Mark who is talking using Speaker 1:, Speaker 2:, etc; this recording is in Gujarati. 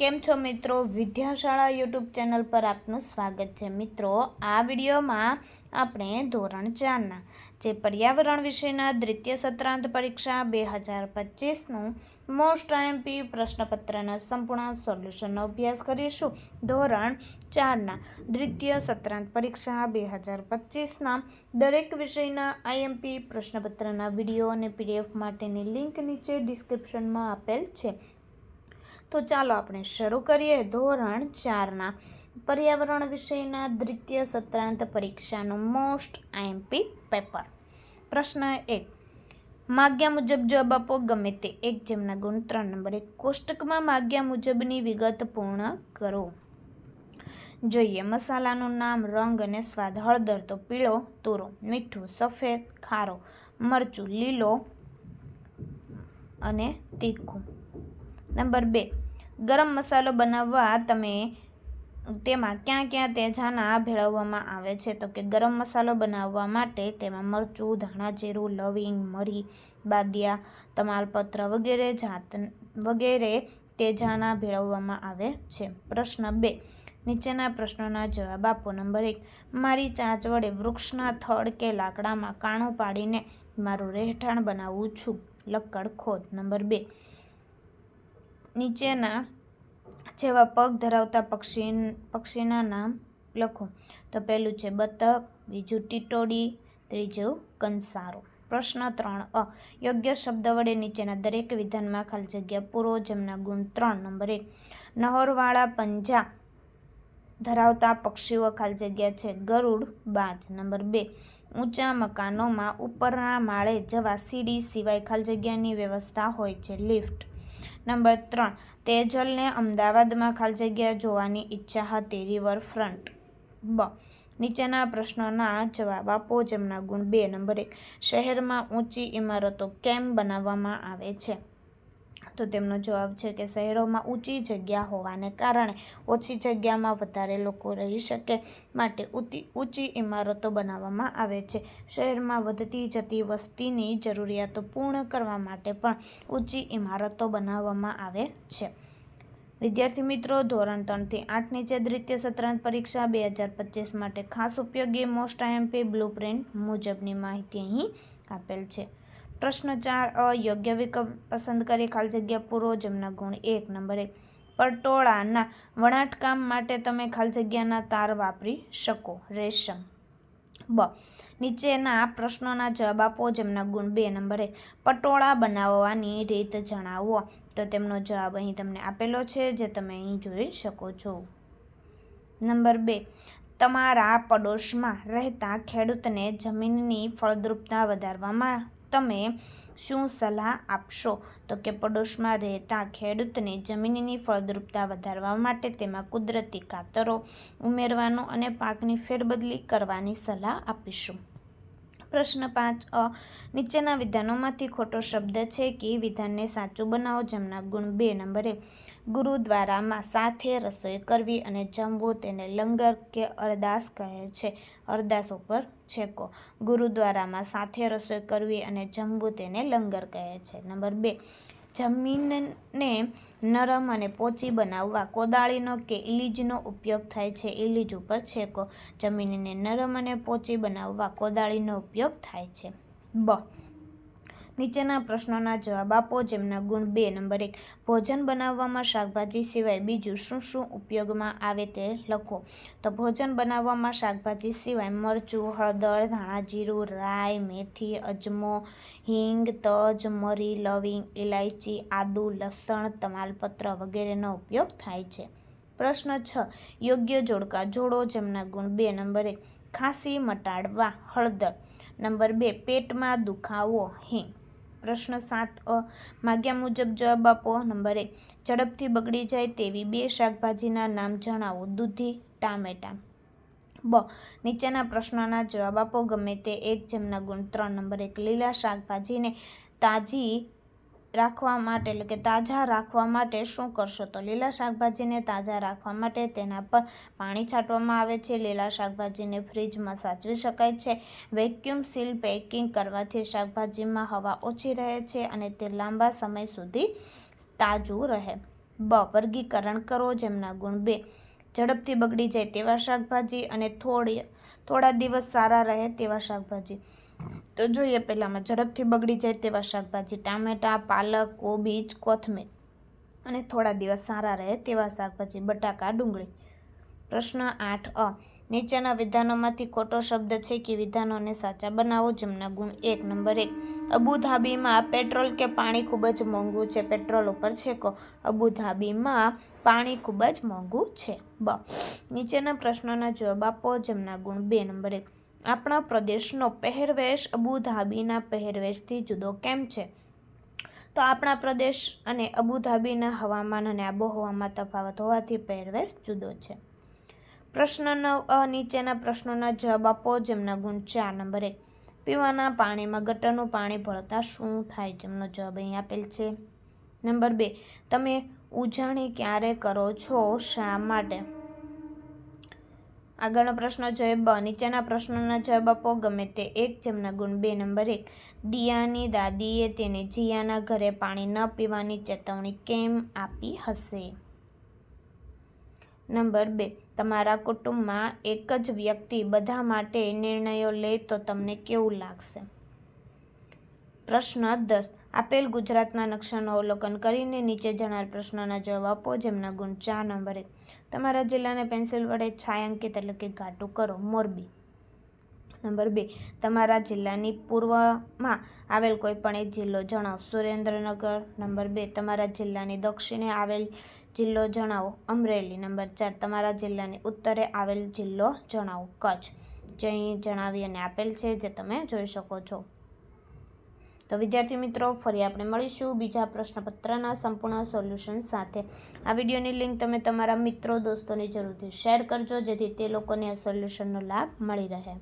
Speaker 1: કેમ છો મિત્રો? વિદ્યાશાળા યુટ્યુબ ચેનલ પર આપનું સ્વાગત છે. મિત્રો, આ વિડીયોમાં આપણે ધોરણ ચારના જે પર્યાવરણ વિષયના દ્વિતીય સત્રાંત પરીક્ષા બે હજાર પચીસનું મોસ્ટ આઈએમપી પ્રશ્નપત્રના સંપૂર્ણ સોલ્યુશનનો અભ્યાસ કરીશું. ધોરણ ચારના દ્વિતીય સત્રાંત પરીક્ષા બે હજાર પચીસના દરેક વિષયના આઈએમપી પ્રશ્નપત્રના વીડિયો અને પીડીએફ માટેની લિંક નીચે ડિસ્ક્રિપ્શનમાં આપેલ છે. તો ચાલો આપણે શરૂ કરીએ ધોરણ ચારના. પર્યાવરણ વિષયના દ્વિતીય સત્રાંત પરીક્ષાનું મોસ્ટ આઈએમપી પેપર. પ્રશ્ન એક. માગ્યા મુજબ જવાબ આપો, ગમે તે. એક જેમના ગુણ, ત્રણ નંબર. એક. કોષ્ટકમાં માગ્યા મુજબની વિગત પૂર્ણ કરો. જોઈએ. મસાલાનું નામ, રંગ અને સ્વાદ. હળદર તો પીળો, તુરો. મીઠું, સફેદ, ખારો. મરચું, લીલો અને તીખું. નંબર બે. ગરમ મસાલો બનાવવા તમે તેમાં ક્યાં ક્યાં તેજાના ભેળવવામાં આવે છે? તો કે ગરમ મસાલો બનાવવા માટે તેમાં મરચું, ધાણા જીરું, લવિંગ, મરી, બાદિયા, તમાલપત્ર વગેરે જાત વગેરે તેજાના ભેળવવામાં આવે છે. પ્રશ્ન બે. નીચેના પ્રશ્નોના જવાબ આપો. નંબર એક. મારી ચાંચ વડે વૃક્ષના થડ કે લાકડામાં કાણું પાડીને મારું રહેઠાણ બનાવું છું. લક્કડ ખોદ નંબર બે. નીચેના જેવા પગ ધરાવતા પક્ષી પક્ષીના નામ લખો. તો પહેલું છે બતક, બીજું ટીટોડી, ત્રીજું કંસારો. પ્રશ્ન ત્રણ, અ. યોગ્ય શબ્દ વડે નીચેના દરેક વિધાનમાં ખાલી જગ્યા પૂરો, જેમના ગુણ ત્રણ. નંબર એક. નહોરવાળા પંજા ધરાવતા પક્ષીઓ ખાલી જગ્યા છે. ગરુડ, બાજ. નંબર બે. ઊંચા મકાનોમાં ઉપરના માળે જવા સીડી સિવાય ખાલી જગ્યાની વ્યવસ્થા હોય છે. લિફ્ટ. નંબર ત્રણ. તેજલને અમદાવાદમાં ખાલી જગ્યા જોવાની ઈચ્છા હતી રિવરફ્રન્ટ બ. નીચેના પ્રશ્નોના જવાબ આપો, જેમના ગુણ બે. નંબર એક. શહેરમાં ઊંચી ઇમારતો કેમ બનાવવામાં આવે છે? તો તેમનો જવાબ છે કે શહેરોમાં ઊંચી જગ્યા હોવાને કારણે ઓછી જગ્યામાં વધારે લોકો રહી શકે માટે ઊંચી ઊંચી ઇમારતો બનાવવામાં આવે છે. શહેરમાં વધતી જતી વસ્તીની જરૂરિયાતો પૂર્ણ કરવા માટે પણ ઊંચી ઇમારતો બનાવવામાં આવે છે. વિદ્યાર્થી મિત્રો, ધોરણ ત્રણથી આઠ નીચે દ્વિતીય સત્રાંત પરીક્ષા બે હજાર પચીસ માટે ખાસ ઉપયોગી મોસ્ટ આઈએમપી બ્લુ પ્રિન્ટ મુજબની માહિતી અહીં આપેલ છે. પ્રશ્ન ચાર અ યોગ્ય વિકલ્પ પસંદ કરી ખાલી જગ્યા પૂરો જેમના ગુણ એક નંબર. એક પટોળાના વણાટકામ માટે તમે ખાલી જગ્યાના તાર વાપરી શકો. રેશમ. બ. નીચેના પ્રશ્નોના જવાબ આપો. જેમના ગુણ બે નંબર. પટોળા બનાવવાની રીત જણાવો. તો તેમનો જવાબ અહીં તમને આપેલો છે, જે તમે અહીં જોઈ શકો છો. નંબર બે. તમારા પડોશમાં રહેતા ખેડૂતને જમીનની ફળદ્રુપતા વધારવામાં તમે શું સલાહ આપશો? તો કે પડોશમાં રહેતા ખેડૂતને જમીનની ફળદ્રુપતા વધારવા માટે તેમાં કુદરતી ખાતરો ઉમેરવાનું અને પાકની ફેરબદલી કરવાની સલાહ આપીશું. પ્રશ્ન પાંચ અ. નીચેના વિધાનોમાંથી ખોટો શબ્દ છે કે વિધાનને સાચું બનાવો જેમના ગુણ બે નંબર એક ગુરુદ્વારામાં સાથે રસોઈ કરવી અને જમવું તેને લંગર કે અરદાસ કહે છે. અરદાસ ઉપર છેકો. ગુરુદ્વારામાં સાથે રસોઈ કરવી અને જમવું તેને લંગર કહે છે. નંબર બે. જમીનને નરમ અને પોચી બનાવવા કોદાળીનો કે ઇલીજનો ઉપયોગ થાય છે. ઇલીજ ઉપર છેકો. જમીનને નરમ અને પોચી બનાવવા કોદાળીનો ઉપયોગ થાય છે. બ. નીચેના પ્રશ્નોના જવાબ આપો, જેમના ગુણ બે, નંબર એક. ભોજન બનાવવામાં શાકભાજી સિવાય બીજું શું શું ઉપયોગમાં આવે તે લખો. તો ભોજન બનાવવામાં શાકભાજી સિવાય મરચું, હળદર, ધાણા, જીરું, રાઈ, મેથી, અજમો, હિંગ, તજ, મરી, લવિંગ ઇલાયચી આદુ, લસણ, તમાલપત્ર વગેરેનો ઉપયોગ થાય છે. પ્રશ્ન છ. યોગ્ય જોડકા જોડો, જેમના ગુણ બે, નંબર એક. ખાંસી, મટાડવા, હળદર. નંબર બે. પેટમાં દુખાવો, હિંગ. પ્રશ્ન સાત અ. માગ્યા મુજબ જવાબ આપો. નંબર એક. ઝડપથી બગડી જાય તેવી બે શાકભાજીના નામ જણાવો. દૂધી, ટામેટા. બ. નીચેના પ્રશ્નોના જવાબ આપો. ગમે તે એક જેમના ગુણ ત્રણ. નંબર એક. લીલા શાકભાજીને તાજી રાખવા માટે, એટલે કે તાજા રાખવા માટે શું કરશો? તો લીલા શાકભાજીને તાજા રાખવા માટે તેના પર પાણી છાંટવામાં આવે છે. લીલા શાકભાજીને ફ્રીજમાં સાચવી શકાય છે. વેક્યુમ સીલ પેકિંગ કરવાથી શાકભાજીમાં હવા ઓછી રહે છે અને તે લાંબા સમય સુધી તાજું રહે. બ, વર્ગીકરણ કરો જેમના ગુણ બે. ઝડપથી બગડી જાય તેવા શાકભાજી અને થોડી, થોડા દિવસ સારા રહે તેવા શાકભાજી. તો જોઈએ પહેલાંમાં, ઝડપથી બગડી જાય તેવા શાકભાજી. ટામેટાં, પાલક, કોબીજ, કોથમીર. અને થોડા દિવસ સારા રહે તેવા શાકભાજી. બટાકા, ડુંગળી. પ્રશ્ન આઠ અ. નીચેના વિધાનોમાંથી ખોટો શબ્દ છે કે વિધાનોને સાચા બનાવો, જેમના ગુણ એક, નંબર એક. અબુધાબીમાં પેટ્રોલ કે પાણી ખૂબ જ મોંઘું છે. પેટ્રોલ ઉપર છે કો અબુધાબીમાં પાણી ખૂબ જ મોંઘું છે. બ. નીચેના પ્રશ્નોના જવાબ આપો. જેમના ગુણ બે, નંબર એક. આપણા પ્રદેશનો પહેરવેશ અબુધાબીના પહેરવેશથી જુદો કેમ છે? તો આપણા પ્રદેશ અને અબુધાબીના હવામાન અને આબોહવામાં તફાવત હોવાથી પહેરવેશ જુદો છે. પ્રશ્ન અ, નીચેના પ્રશ્નોના જવાબ આપો. જેમના ગુણ ચાર નંબર. પીવાના પાણીમાં ગટરનું પાણી ભળતા શું થાય? જેમનો જવાબ અહીં આપેલ છે. નંબર બે. તમે ઉજાણી ક્યારે કરો છો? શા માટે? આગળનો પ્રશ્ન જોઈએ બ નીચેના પ્રશ્નોના જવાબ આપો. ગમે તે એક. જેમના ગુણ બે નંબર એક. દિયાની દાદીએ તેને જીયાના ઘરે પાણી ન પીવાની ચેતવણી કેમ આપી હશે? નંબર બે, તમારા કુટુંબમાં એક જ વ્યક્તિ બધા માટે નિર્ણયો લે તો તમને કેવું લાગશે? પ્રશ્ન દસ, આપેલ ગુજરાતના નકશાનું અવલોકન કરીને નીચે જણાવેલ પ્રશ્નોના જવાબ આપો, જેમના ગુણ ચાર નંબરે તમારા જિલ્લાને પેન્સિલ વડે છાયાંકિત એટલે કે ઘાટું કરો મોરબી નંબર બે, તમારા જિલ્લાની પૂર્વમાં આવેલ કોઈ પણ એક જિલ્લો જણાવો. સુરેન્દ્રનગર. નંબર બે, તમારા જિલ્લાની દક્ષિણે આવેલ જિલ્લો જણાવો. અમરેલી નંબર ચાર, તમારા જિલ્લાની ઉત્તરે આવેલ જિલ્લો જણાવો. કચ્છ. જે અહીં જણાવી અને આપેલ છે જે તમે જોઈ શકો છો. તો વિદ્યાર્થી મિત્રો, ફરી આપણે મળીશું બીજા પ્રશ્નપત્રના સંપૂર્ણ સોલ્યુશન સાથે. આ વિડીયોની લિંક તમે તમારા મિત્રો, દોસ્તોને જરૂરથી શેર કરજો, જેથી તે લોકોને આ સોલ્યુશનનો લાભ મળી રહે.